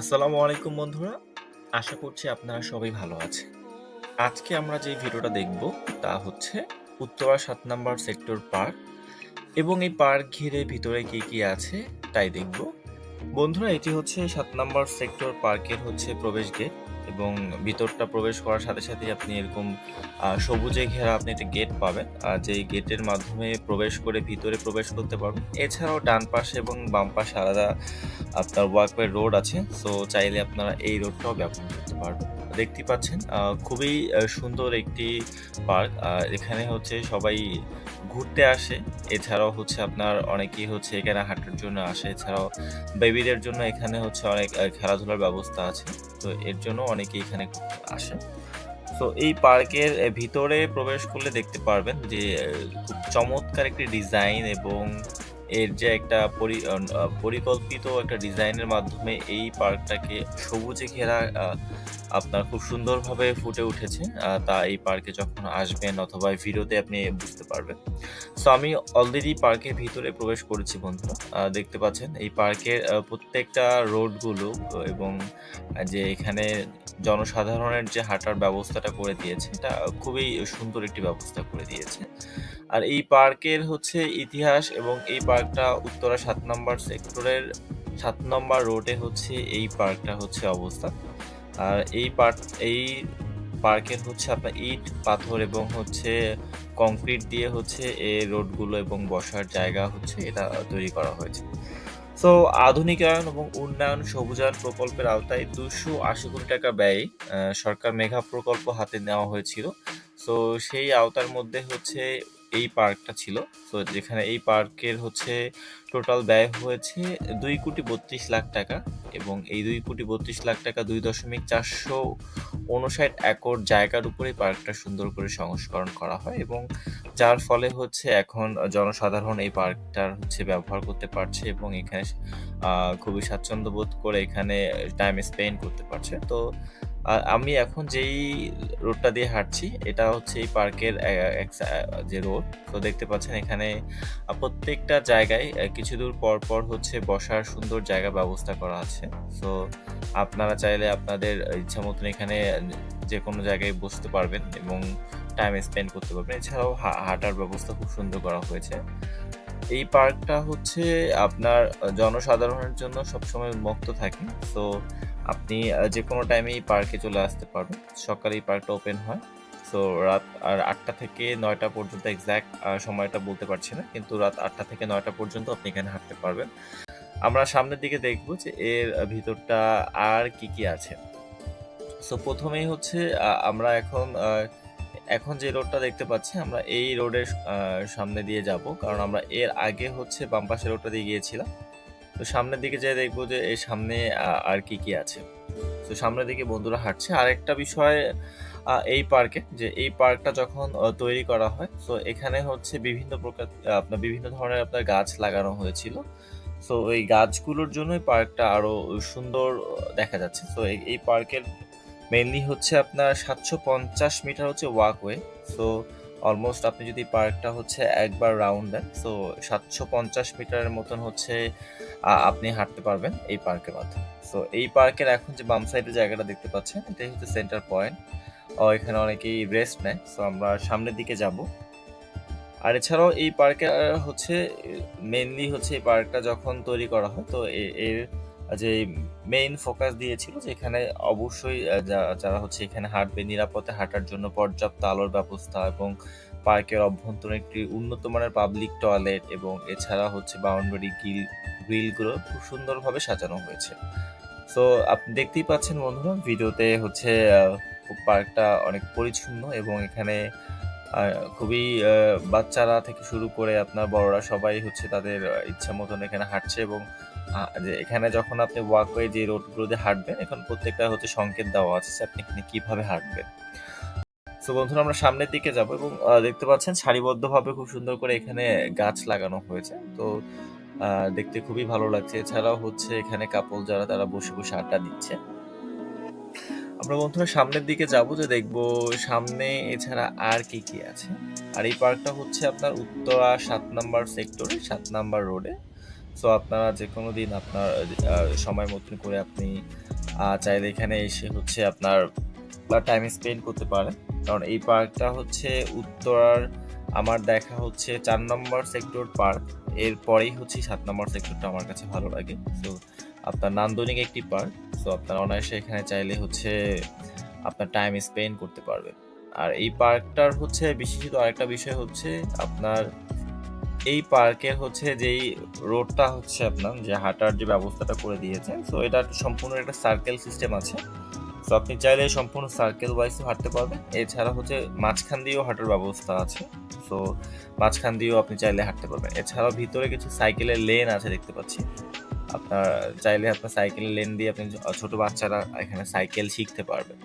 আসসালামু আলাইকুম বন্ধুরা। আশা করছি আপনারা সবাই ভালো আছেন। আজকে আমরা যে ভিডিওটা দেখব, তা হচ্ছে উত্তরা সাত নম্বর সেক্টর পার্ক এবং এই পার্ক ঘিরে ভিতরে কি কি আছে, তাই দেখব। বন্ধুরা, এটি হচ্ছে সাত নম্বর সেক্টর পার্কের হচ্ছে প্রবেশ গেট। এবং ভিতরটা প্রবেশ করার সাথে সাথে আপনি এরকম সবুজে ঘেরা আপনি একটা গেট পাবেন। যেই গেটের মাধ্যমে প্রবেশ করে ভিতরে প্রবেশ করতে পারবেন। এছাড়াও ডান পাশে এবং বাম পাশে আলাদা আপনার ওয়াকওয়ে রোড আছে। সো চাইলে আপনারা এই রোডটাও ব্যবহার করতে পারবেন। দেখতে পাচ্ছেন খুবই সুন্দর একটি পার্ক এখানে হচ্ছে সবাই ঘুরতে আসে। এছাড়াও হচ্ছে আপনার অনেকেই হচ্ছে এখানে হাঁটার জন্য আসে। এছাড়াও বেবিদের জন্য এখানে হচ্ছে অনেক খেলাধুলার ব্যবস্থা আছে। তো এর জন্য অনেকে এখানে আসে তো এই পার্কের ভিতরে প্রবেশ করলে দেখতে পারবেন যে খুব চমৎকার একটি ডিজাইন এবং এর যে একটা পরি পরিকল্পিত একটা ডিজাইনের মাধ্যমে এই পার্কটাকে সবুজে ঘেরা আপনার খুব সুন্দরভাবে ফুটে উঠেছে তা এই পার্কে যখন আসবেন অথবা ভিডিওতে আপনি বুঝতে পারবেন। সো আমি অলরেডি পার্কের ভিতরে প্রবেশ করেছি বন্ধুরা। দেখতে পাচ্ছেন, এই পার্কের প্রত্যেকটা রোডগুলো এবং যে এখানে জনসাধারণের যে হাঁটার ব্যবস্থাটা করে দিয়েছে, এটা খুবই সুন্দর একটি ব্যবস্থা করে দিয়েছে। আর এই পার্কের হচ্ছে ইতিহাস এবং এই পার্কটা উত্তরা সাত নম্বর সেক্টরের সাত নম্বর রোডে হচ্ছে এই পার্কটা হচ্ছে অবস্থান আর এই পার্ক, এই পার্কের হচ্ছে আপনার ইট, পাথর এবং হচ্ছে কংক্রিট দিয়ে হচ্ছে এই রোডগুলো এবং বসার জায়গা হচ্ছে এটা তৈরি করা হয়েছে। তো আধুনিকায়ন এবং উন্নয়ন সবুজায়ন প্রকল্পের আওতায় দুশো আশি কোটি টাকা ব্যয়ে সরকার মেঘা প্রকল্প হাতে নেওয়া হয়েছিল। তো সেই আওতার মধ্যে হচ্ছে এই পার্কটা ছিল। তো যেখানে এই পার্কের হচ্ছে টোটাল ব্যয় হয়েছে দুই কোটি বত্রিশ লাখ টাকা এবং এই দুই কোটি বত্রিশ লাখ টাকা দুই দশমিক চারশো উনষাট একর জায়গার উপরে পার্কটা সুন্দর করে সংস্করণ করা হয় এবং যার ফলে হচ্ছে এখন জনসাধারণ এই পার্কটার হচ্ছে ব্যবহার করতে পারছে এবং এখানে খুবই স্বাচ্ছন্দ্য বোধ করে এখানে টাইম স্পেন্ড করতে পারছে। তো আহ, আমি এখন যেই রোডটা দিয়ে হাঁটছি এটা হচ্ছে এই পার্কের যে রোড। তো দেখতে পাচ্ছেন এখানে প্রত্যেকটা জায়গায় কিছু দূর পর পর হচ্ছে বসার সুন্দর জায়গা ব্যবস্থা করা আছে। তো আপনারা চাইলে আপনাদের ইচ্ছা মতন এখানে যে কোনো জায়গায় বসতে পারবেন এবং টাইম স্পেন্ড করতে পারবেন। এছাড়াও হাঁটার ব্যবস্থা খুব সুন্দর করা হয়েছে। এই পার্কটা হচ্ছে আপনার জনসাধারণের জন্য সবসময় উন্মুক্ত থাকে। তো আপনি যে কোনো টাইমে এই পার্কে চলে আসতে পারবেন। সকালে এই পার্কটা ওপেন হয়। তো রাত, আর আটটা থেকে নয়টা পর্যন্ত এক্স্যাক্ট সময়টা বলতে পারছি না। কিন্তু রাত আটটা থেকে নয়টা পর্যন্ত আপনি এখানে হাঁটতে পারবেন। আমরা সামনের দিকে দেখব যে এর ভিতরটা আর কি কি আছে। সো প্রথমেই হচ্ছে আমরা এখন এখন যে রোডটা দেখতে পাচ্ছি, আমরা এই রোডের সামনে দিয়ে যাব। কারণ আমরা এর আগে হচ্ছে বাম রোডটা দিয়ে গিয়েছিলাম। তো সামনের দিকে যেয়ে দেখব যে এর সামনে আর কি কি আছে। তো সামনের দিকে বন্ধুরা হাঁটছে। আরেকটা বিষয় এই পার্কে, যে এই পার্কটা যখন তৈরি করা হয়, তো এখানে হচ্ছে বিভিন্ন প্রকার আপনার বিভিন্ন ধরনের আপনার গাছ লাগানো হয়েছিল। তো এই গাছগুলোর জন্যই পার্কটা আরও সুন্দর দেখা যাচ্ছে। তো এই এই পার্কের মেইনলি হচ্ছে আপনার সাতশো পঞ্চাশ মিটার হচ্ছে ওয়াকওয়ে সো অলমোস্ট আপনি যদি পার্কটা হচ্ছে একবার রাউন্ড দেন সো সাতশো পঞ্চাশ মিটারের মতন হচ্ছে আপনি হাঁটতে পারবেন এই পার্কের মাধ্যমে। সো এই পার্কের এখন যে বাম সাইডের জায়গাটা দেখতে পাচ্ছেন, এটাই হচ্ছে সেন্টার পয়েন্ট ও এখানে অনেকেই রেস্ট নেয় সো আমরা সামনের দিকে যাব। আর এছাড়াও এই পার্কে হচ্ছে মেনলি হচ্ছে এই পার্কটা যখন তৈরি করা হয়, তো এর যে মেইন ফোকাস দিয়েছিল যে এখানে অবশ্যই যারা হচ্ছে এখানে হাঁটবে, নিরাপদে হাঁটার জন্য পর্যাপ্ত আলোর ব্যবস্থা এবং পার্কের অভ্যন্তরে একটি উন্নত মানের পাবলিক টয়লেট এবং এছাড়া হচ্ছে বাউন্ডারি গ্রিল গ্রিলগুলো খুব সুন্দরভাবে সাজানো হয়েছে। সো আপনি দেখতেই পাচ্ছেন বন্ধুরা, ভিডিওতে হচ্ছে পার্কটা অনেক পরিচ্ছন্ন এবং এখানে খুবই বাচ্চারা থেকে শুরু করে আপনার বড়রা সবাই হচ্ছে তাদের ইচ্ছা মতন এখানে হাঁটছে এবং যে এখানে যখন আপনি ওয়াকওয়ে যে রোডগুলো দিয়ে হাঁটবেন, এখন প্রত্যেকটা হচ্ছে সংকেত দেওয়া আছে আপনি এখানে কীভাবে হাঁটবেন। তো বন্ধুরা, আমরা সামনের দিকে যাব এবং দেখতে পাচ্ছেন সারিবদ্ধভাবে খুব সুন্দর করে এখানে গাছ লাগানো হয়েছে। তো দেখতে খুবই ভালো লাগছে। এছাড়াও হচ্ছে এখানে কাপল যারা, তারা বসে বসে আড্ডা দিচ্ছে। আমরা বন্ধুরা সামনের দিকে যাব যে দেখব সামনে এছাড়া আর কি কি আছে। আর এই পার্কটা হচ্ছে আপনার উত্তরা সাত নাম্বার সেক্টরে সাত নাম্বার রোডে সো আপনারা যে কোনো দিন আপনার সময় মতন করে আপনি চাইলে এখানে এসে হচ্ছে আপনার টাইম স্পেন্ড করতে পারেন। কারণ এই পার্কটা হচ্ছে উত্তরার, আমার দেখা হচ্ছে চার নম্বর সেক্টর পার্ক এরপরেই হচ্ছে সাত নম্বর সেক্টরটা আমার কাছে ভালো লাগে। তো আপনার নান্দনিক একটি পার্ক সো আপনার অনায়াসে এখানে চাইলে হচ্ছে আপনার টাইম স্পেন্ড করতে পারবেন। আর এই পার্কটার হচ্ছে বিশেষত আরেকটা বিষয় হচ্ছে আপনার এই পার্কের হচ্ছে যেই রোডটা হচ্ছে আপনার, যে হাঁটার যে ব্যবস্থাটা করে দিয়েছেন সো এটা সম্পূর্ণ একটা সার্কেল সিস্টেম আছে। তো আপনি চাইলে সম্পূর্ণ সার্কেল ওয়াইজও হাঁটতে পারবেন। এছাড়া হচ্ছে মাঝখান দিয়েও হাঁটার ব্যবস্থা আছে। সো মাঝখান দিয়েও আপনি চাইলে হাঁটতে পারবেন। এছাড়াও ভিতরে কিছু সাইকেলের লেন আছে দেখতে পাচ্ছি। আপনার চাইলে আপনার সাইকেলের লেন দিয়ে আপনি ছোটো বাচ্চারা এখানে সাইকেল শিখতে পারবেন।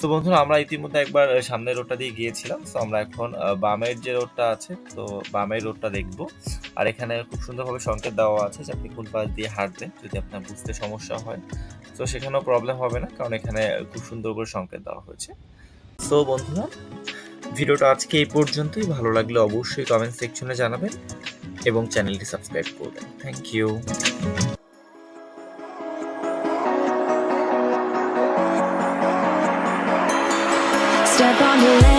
তো বন্ধুরা, আমরা ইতিমধ্যে একবার সামনের রোডটা দিয়ে গিয়েছিলাম। তো আমরা এখন বামের যে রোডটা আছে, তো বামের রোডটা দেখব। আর এখানে খুব সুন্দরভাবে সংকেত দেওয়া আছে যে আপনি কোন পাশ দিয়ে হাঁটবেন, যদি আপনার বুঝতে সমস্যা হয়। তো সেখানেও প্রবলেম হবে না, কারণ এখানে খুব সুন্দর করে সংকেত দেওয়া হয়েছে। সো বন্ধুরা, ভিডিওটা আজকে এই পর্যন্তই। ভালো লাগলে অবশ্যই কমেন্ট সেকশনে জানাবেন এবং চ্যানেলটি সাবস্ক্রাইব করবেন। Thank you I'm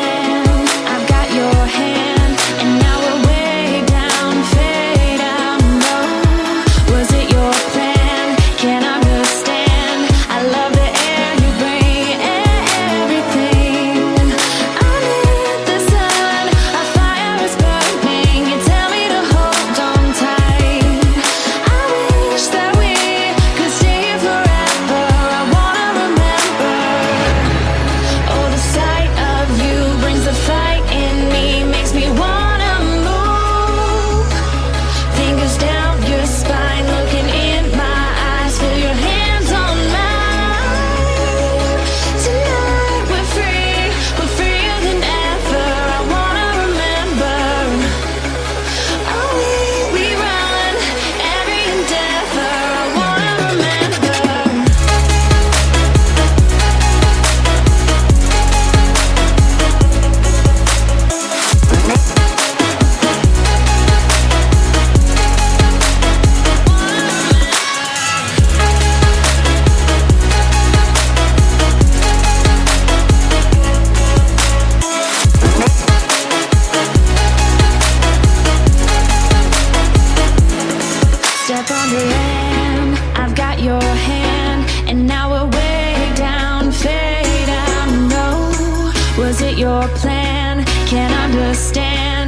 wonderland. I've got your hand, and now we're way down, fade out. No, was it your plan? Can't understand.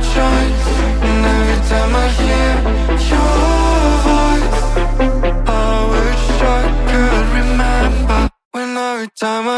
And every time I hear your voice I wish I could remember. When every time I